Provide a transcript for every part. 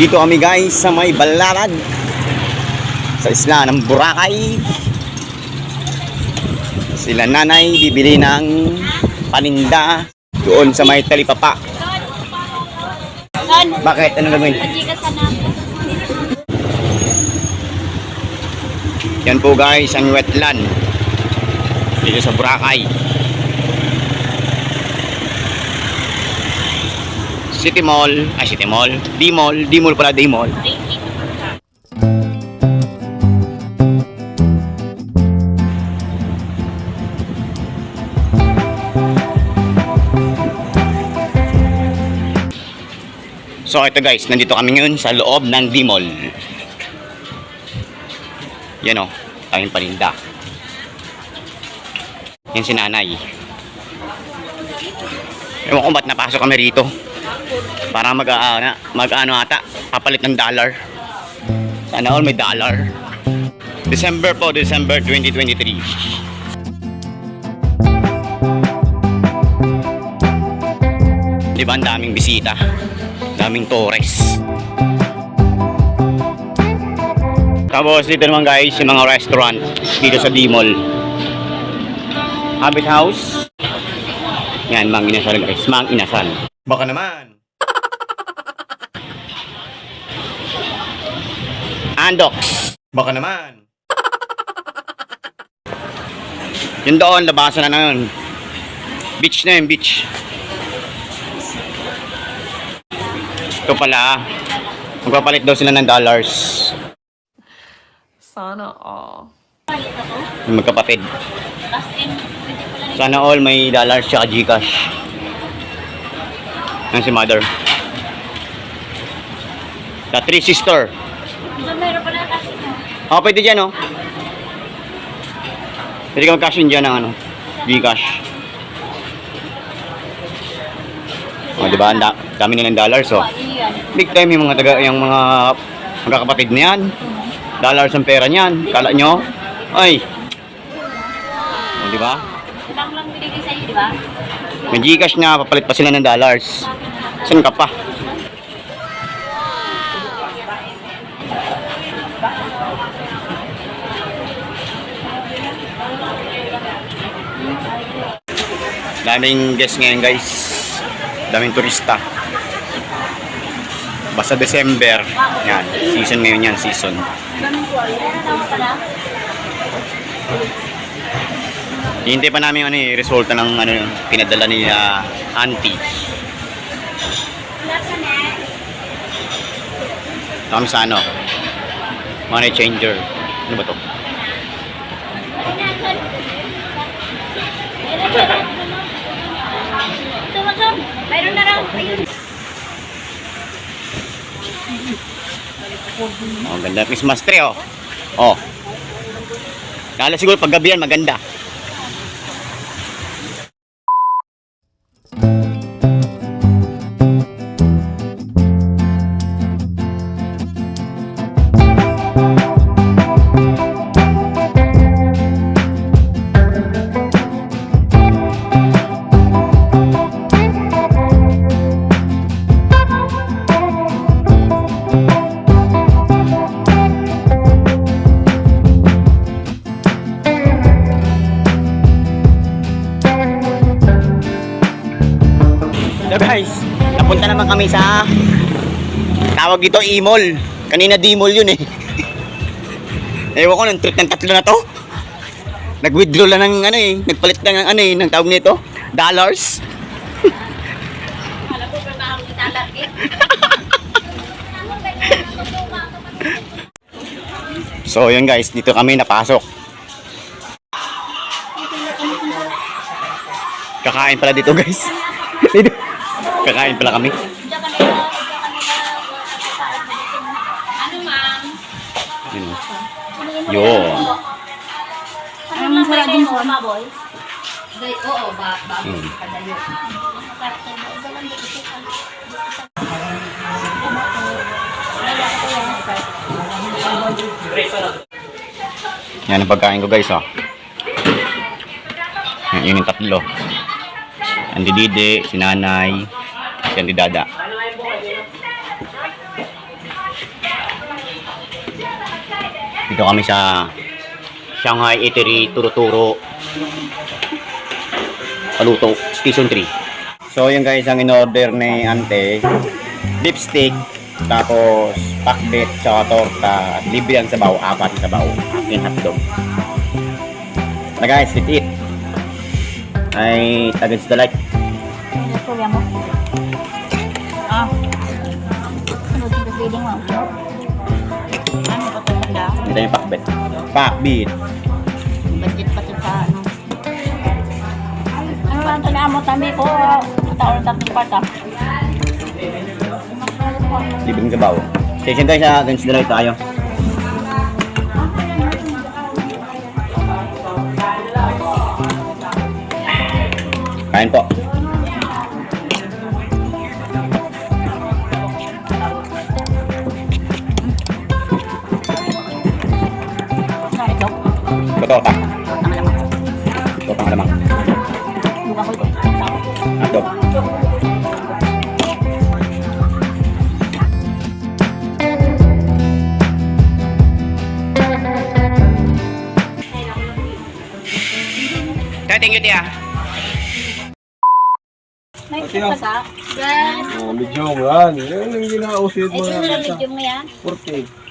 Dito kami guys sa may Balarag. Sa isla ng Boracay. Sila nanay bibili ng paninda doon sa may talipapa. Bakit? Anong gagawin? Yan po guys, ang wetland. Dito sa Boracay. City Mall, ay City Mall, D-Mall, D-Mall pala, D-Mall. So ito guys, nandito kami ngayon sa loob ng D-Mall. Yan o, tayong paninda. Yan si nanay. Ewan ko ba't napasok kami rito. Para mag, uh, mag ano ata, papalit ng dollar. Sana all may dollar. December po, December 2023. Di ba ang daming bisita? Daming tourist. Tapos dito naman guys, yung mga restaurant dito sa D-Mall. Habit House. Yan, Mang Inasal guys. Mang Inasal. Baka naman. Andox. Baka naman. Yun doon, labasan na na yun. Beach na yun, beach. Ito pala, magpapalit daw sila ng dollars. Sana all. Yung magkapatid. Sana all may dollars tsaka Gcash. Yan si mother. The three sister. Ito meron pa na kasi no. Oh, pwede dyan, oh. Pwede ka mag-cash in dyan ng ano, Gcash. Oh, di ba? Ang da- dami nilang dollars, oh. Big time yung mga taga, yung mga magkakapatid na yan. Dollars ang pera niyan. Kala nyo? Ay. O, di ba? Lang lang binigay sa'yo, di ba? May Gcash na, papalit pa sila ng dollars. Saan ka pa? Daming guests ngayon guys. Daming turista. Basta December. Yan, season ngayon yan, season. Hihintay pa namin ano eh, resulta ng ano pinadala ni ah, auntie. Kami sa ano? Money changer. Ano ba to? Oh, ganda. Christmas tree, oh. Oh. Kala siguro pag gabi maganda. Kami sa tawag dito E-Mall. Kanina D-Mall yun eh. Ewan ko ng trip ng tatlo na to. Nag-withdraw lang ng ano eh, nagpalit lang ng ano eh, ng tawag nito, dollars. So yun guys, dito kami napasok. Kakain pala dito guys. Kakain pala kami. Yun. Ano lang wala din sa boy? Gay, oo, ba, ba, Hmm. padayo. Yan ang pagkain ko guys oh. Yan, yun yung tatlo. Ang didide, si nanay, si ang didada. Dito kami sa Shanghai Eatery Turuturo Paluto Station 3. So yun guys ang in-order ni Ante. Lipstick, tapos pakbet, tsaka torta, libre ang sabaw, apat ang sabaw, yung hotdog. Na guys, let's eat. Ay, tagad sa like. Mo. Ah. Ano dito feeling mo? Ito yung pakbet. Pakbet. Budget pa ito sa ano. Ano lang ito na mo? Tami ko. Taon tatlo part ah. Libre ang sabaw. Station guys, ha, the light tayo. Kain po. Batota. Ang lamang. Batota ng lamang. Buka ko ito. Hotdog. Thank you, Tia. Ka? Yan. Oh, medyo yan. Yan ang ginausit Eh, mo sino na medium mo yan? 40.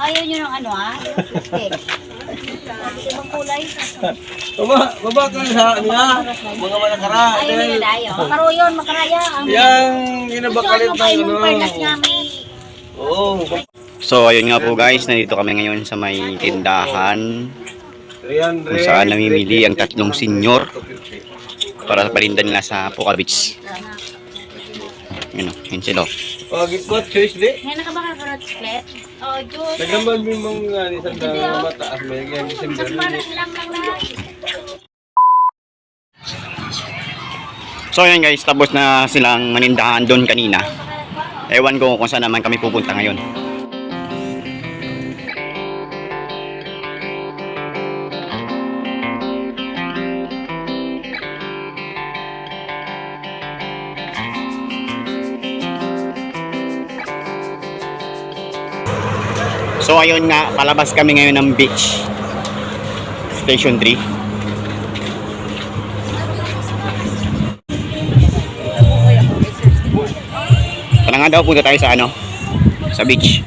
Ayaw nyo ng ano ah? Lipstick. Ibang kulay. Baba, baba ka sa niya. Mga malakara. Ayaw nyo na dayo. Makaro yun, makaraya. Ang Yang ginabakalit ng ano. Oo. So, ayun nga po guys, nandito kami ngayon sa may tindahan 300. kung saan namimili ang tatlong senyor para sa palinda nila sa Puka Beach. Yun o, yun sila. Ngayon ka ba kakarot split? Oh, juice. Nagambal mo yung mga ni sa mataas. May ganyan December. So yun guys, tapos na silang manindahan doon kanina. Ewan ko kung saan naman kami pupunta ngayon. So ayun nga, palabas kami ngayon ng beach. Station 3. Tara nga daw, punta tayo sa ano? Sa beach.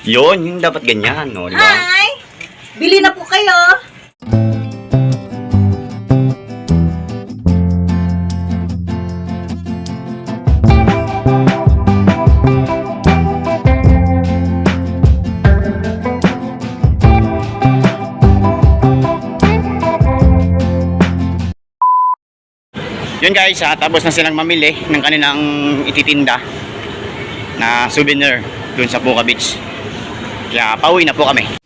Yun, yun dapat ganyan, no? Di ba? Hi! Bili na po kayo. Yun guys, ah, tapos na silang mamili ng kanilang ititinda na souvenir dun sa Puka Beach. Kaya pauwi na po kami.